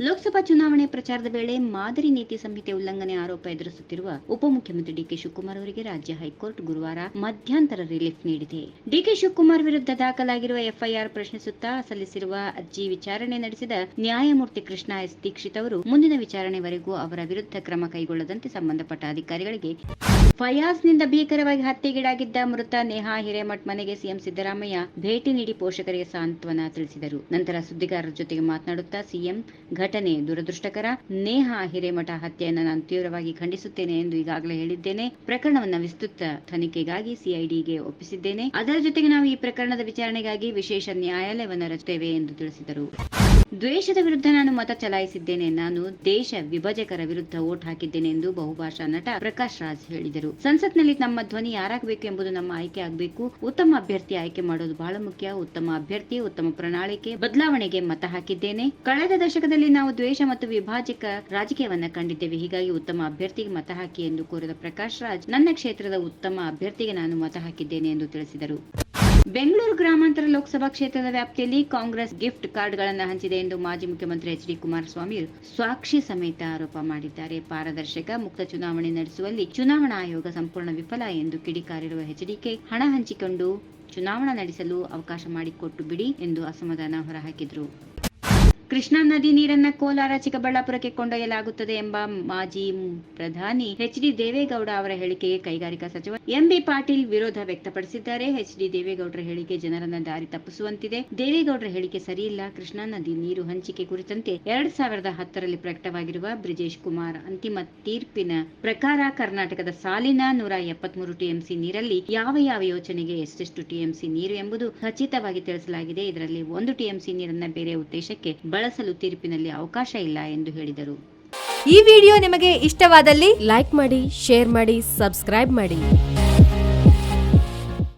ಲೋಕಸಭಾ ಚುನಾವಣೆ ಪ್ರಚಾರದ ವೇಳೆ ಮಾದರಿ ನೀತಿ ಸಂಹಿತೆ ಉಲ್ಲಂಘನೆ ಆರೋಪ ಎದುರಿಸುತ್ತಿರುವ ಉಪಮುಖ್ಯಮಂತ್ರಿ ಡಿಕೆ ಶಿವಕುಮಾರ್ ಅವರಿಗೆ ರಾಜ್ಯ ಹೈಕೋರ್ಟ್ ಗುರುವಾರ ಮಧ್ಯಂತರ ರಿಲೀಫ್ ನೀಡಿದೆ. ಡಿಕೆ ಶಿವಕುಮಾರ್ ವಿರುದ್ಧ ದಾಖಲಾಗಿರುವ ಎಫ್ಐಆರ್ ಪ್ರಶ್ನಿಸುತ್ತಾ ಸಲ್ಲಿಸಿರುವ ಅರ್ಜಿ ವಿಚಾರಣೆ ನಡೆಸಿದ ನ್ಯಾಯಮೂರ್ತಿ ಕೃಷ್ಣ ಎಸ್ ದೀಕ್ಷಿತ್ ಅವರು ಮುಂದಿನ ವಿಚಾರಣೆವರೆಗೂ ಅವರ ವಿರುದ್ಧ ಕ್ರಮ ಕೈಗೊಳ್ಳದಂತೆ ಸಂಬಂಧಪಟ್ಟ ಅಧಿಕಾರಿಗಳಿಗೆ ಫಯಾಜ್ನಿಂದ ಭೀಕರವಾಗಿ ಹತ್ಯೆಗೀಡಾಗಿದ್ದ ಮೃತ ನೇಹಾ ಹಿರೇಮಠ್ ಮನೆಗೆ ಸಿಎಂ ಸಿದ್ದರಾಮಯ್ಯ ಭೇಟಿ ನೀಡಿ ಪೋಷಕರಿಗೆ ಸಾಂತ್ವನ ತಿಳಿಸಿದರು. ನಂತರ ಸುದ್ದಿಗಾರರ ಜೊತೆಗೆ ಮಾತನಾಡುತ್ತಾ ಸಿಎಂ ಘಟನೆ ದುರದೃಷ್ಟಕರ. ನೇಹಾ ಹಿರೇಮಠ ಹತ್ಯೆಯನ್ನು ನಾನು ತೀವ್ರವಾಗಿ ಖಂಡಿಸುತ್ತೇನೆ ಎಂದು ಈಗಾಗಲೇ ಹೇಳಿದ್ದೇನೆ. ಪ್ರಕರಣವನ್ನು ವಿಸ್ತೃತ ತನಿಖೆಗಾಗಿ ಸಿಐಡಿಗೆ ಒಪ್ಪಿಸಿದ್ದೇನೆ. ಅದರ ಜೊತೆಗೆ ನಾವು ಈ ಪ್ರಕರಣದ ವಿಚಾರಣೆಗಾಗಿ ವಿಶೇಷ ನ್ಯಾಯಾಲಯವನ್ನು ರಚಿಸುತ್ತೇವೆ ಎಂದು ತಿಳಿಸಿದರು. ದ್ವೇಷದ ವಿರುದ್ಧ ನಾನು ಮತ ಚಲಾಯಿಸಿದ್ದೇನೆ. ನಾನು ದೇಶ ವಿಭಜಕರ ವಿರುದ್ಧ ವೋಟ್ ಹಾಕಿದ್ದೇನೆ ಎಂದು ಬಹುಭಾಷಾ ನಟ ಪ್ರಕಾಶ್ ರಾಜ್ ಹೇಳಿದರು. ಸಂಸತ್ನಲ್ಲಿ ನಮ್ಮ ಧ್ವನಿ ಯಾರಾಗಬೇಕು ಎಂಬುದು ನಮ್ಮ ಆಯ್ಕೆ ಆಗಬೇಕು. ಉತ್ತಮ ಅಭ್ಯರ್ಥಿ ಆಯ್ಕೆ ಮಾಡೋದು ಬಹಳ ಮುಖ್ಯ. ಉತ್ತಮ ಅಭ್ಯರ್ಥಿ, ಉತ್ತಮ ಪ್ರಣಾಳಿಕೆ, ಬದಲಾವಣೆಗೆ ಮತ ಹಾಕಿದ್ದೇನೆ. ಕಳೆದ ದಶಕದಲ್ಲಿ ನಾವು ದ್ವೇಷ ಮತ್ತು ವಿಭಾಜಕ ರಾಜಕೀಯವನ್ನ ಕಂಡಿದ್ದೇವೆ. ಹೀಗಾಗಿ ಉತ್ತಮ ಅಭ್ಯರ್ಥಿಗೆ ಮತ ಹಾಕಿ ಎಂದು ಕೋರಿದ ಪ್ರಕಾಶ್ ರಾಜ್, ನನ್ನ ಕ್ಷೇತ್ರದ ಉತ್ತಮ ಅಭ್ಯರ್ಥಿಗೆ ನಾನು ಮತ ಹಾಕಿದ್ದೇನೆ ಎಂದು ತಿಳಿಸಿದರು. ಬೆಂಗಳೂರು ಗ್ರಾಮಾಂತರ ಲೋಕಸಭಾ ಕ್ಷೇತ್ರದ ವ್ಯಾಪ್ತಿಯಲ್ಲಿ ಕಾಂಗ್ರೆಸ್ ಗಿಫ್ಟ್ ಕಾರ್ಡ್ಗಳನ್ನು ಹಂಚಿದೆ ಎಂದು ಮಾಜಿ ಮುಖ್ಯಮಂತ್ರಿ ಎಚ್ ಡಿ ಕುಮಾರಸ್ವಾಮಿ ಸಾಕ್ಷಿ ಸಮೇತ ಆರೋಪ ಮಾಡಿದ್ದಾರೆ. ಪಾರದರ್ಶಕ, ಮುಕ್ತ ಚುನಾವಣೆ ನಡೆಸುವಲ್ಲಿ ಚುನಾವಣಾ ಆಯೋಗ ಸಂಪೂರ್ಣ ವಿಫಲ ಎಂದು ಕಿಡಿಕಾರಿರುವ ಎಚ್ಡಿಕೆ ಹಣ ಹಂಚಿಕೊಂಡು ಚುನಾವಣಾ ನಡೆಸಲು ಅವಕಾಶ ಮಾಡಿಕೊಟ್ಟು ಬಿಡಿ ಎಂದು ಅಸಮಾಧಾನ ಹೊರಹಾಕಿದರು. ಕೃಷ್ಣಾ ನದಿ ನೀರನ್ನ ಕೋಲಾರ, ಚಿಕ್ಕಬಳ್ಳಾಪುರಕ್ಕೆ ಕೊಂಡೊಯ್ಯಲಾಗುತ್ತದೆ ಎಂಬ ಮಾಜಿ ಪ್ರಧಾನಿ ಎಚ್ ಡಿ ದೇವೇಗೌಡ ಅವರ ಹೇಳಿಕೆಗೆ ಕೈಗಾರಿಕಾ ಸಚಿವ ಎಂಬಿ ಪಾಟೀಲ್ ವಿರೋಧ ವ್ಯಕ್ತಪಡಿಸಿದ್ದಾರೆ. ಎಚ್ ಡಿ ದೇವೇಗೌಡರ ಹೇಳಿಕೆ ಜನರನ್ನ ದಾರಿ ತಪ್ಪಿಸುವಂತಿದೆ. ದೇವೇಗೌಡರ ಹೇಳಿಕೆ ಸರಿಯಿಲ್ಲ. ಕೃಷ್ಣಾ ನದಿ ನೀರು ಹಂಚಿಕೆ ಕುರಿತಂತೆ ಎರಡ್ ಸಾವಿರದ ಹತ್ತರಲ್ಲಿ ಪ್ರಕಟವಾಗಿರುವ ಬ್ರಿಜೇಶ್ ಕುಮಾರ್ ಅಂತಿಮ ತೀರ್ಪಿನ ಪ್ರಕಾರ ಕರ್ನಾಟಕದ ಸಾಲಿನ ನೂರ ಎಪ್ಪತ್ಮೂರು ಟಿಎಂಸಿ ನೀರಲ್ಲಿ ಯಾವ ಯಾವ ಯೋಜನೆಗೆ ಎಷ್ಟೆಷ್ಟು ಟಿಎಂಸಿ ನೀರು ಎಂಬುದು ಖಚಿತವಾಗಿ ತಿಳಿಸಲಾಗಿದೆ. ಇದರಲ್ಲಿ ಒಂದು ಟಿಎಂಸಿ ನೀರನ್ನ ಬೇರೆ ಉದ್ದೇಶಕ್ಕೆ ಬಳಸಲು ತೀರ್ಪಿನಲ್ಲಿ ಅವಕಾಶ ಇಲ್ಲ ಎಂದು ಹೇಳಿದರು. ಈ ವಿಡಿಯೋ ನಿಮಗೆ ಇಷ್ಟವಾದಲ್ಲಿ ಲೈಕ್ ಮಾಡಿ, ಶೇರ್ ಮಾಡಿ, ಸಬ್ಸ್ಕ್ರೈಬ್ ಮಾಡಿ.